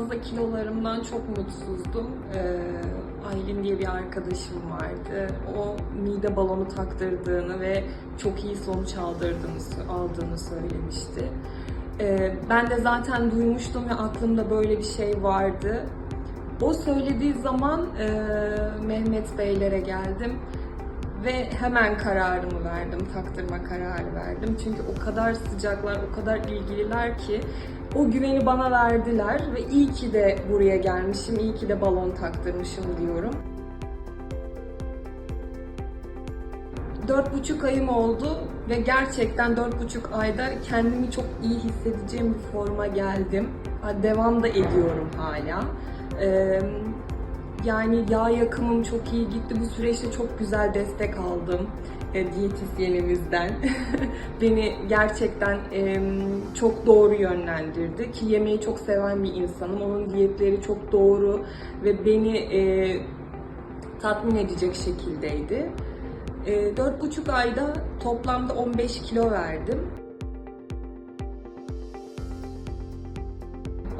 başlarda kilolarımdan çok mutsuzdum. Ee, Aylin diye bir arkadaşım vardı. O mide balonu taktırdığını ve çok iyi sonuç aldırdığını, aldığını söylemişti. Ee, ben de zaten duymuştum ve aklımda böyle bir şey vardı. O söylediği zaman e, Mehmet Beylere geldim ve hemen kararımı verdim, taktırma kararı verdim. Çünkü o kadar sıcaklar, o kadar ilgililer ki o güveni bana verdiler ve iyi ki de buraya gelmişim, iyi ki de balon taktırmışım diyorum. Dört buçuk ayım oldu ve gerçekten dört buçuk ayda kendimi çok iyi hissedeceğim bir forma geldim. Devam da ediyorum hala. Yani yağ yakımım çok iyi gitti. Bu süreçte çok güzel destek aldım e, diyetisyenimizden. Beni gerçekten e, çok doğru yönlendirdi ki yemeği çok seven bir insanım. Onun diyetleri çok doğru ve beni e, tatmin edecek şekildeydi. E, Dört buçuk ayda toplamda 15 kilo verdim.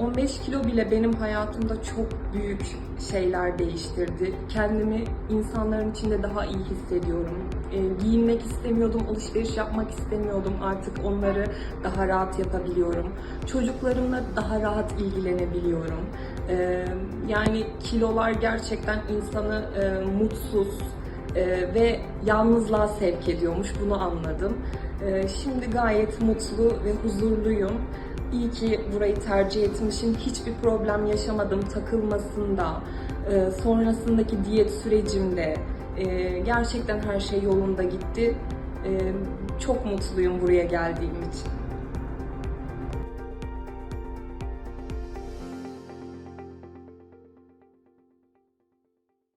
15 kilo bile benim hayatımda çok büyük şeyler değiştirdi. Kendimi insanların içinde daha iyi hissediyorum. E, giyinmek istemiyordum, alışveriş yapmak istemiyordum. Artık onları daha rahat yapabiliyorum. Çocuklarımla daha rahat ilgilenebiliyorum. E, yani kilolar gerçekten insanı e, mutsuz e, ve yalnızlığa sevk ediyormuş. Bunu anladım. E, şimdi gayet mutlu ve huzurluyum. İyi ki burayı tercih etmişim. Hiçbir problem yaşamadım takılmasında, e, sonrasındaki diyet sürecimde. E, gerçekten her şey yolunda gitti. E, çok mutluyum buraya geldiğim için.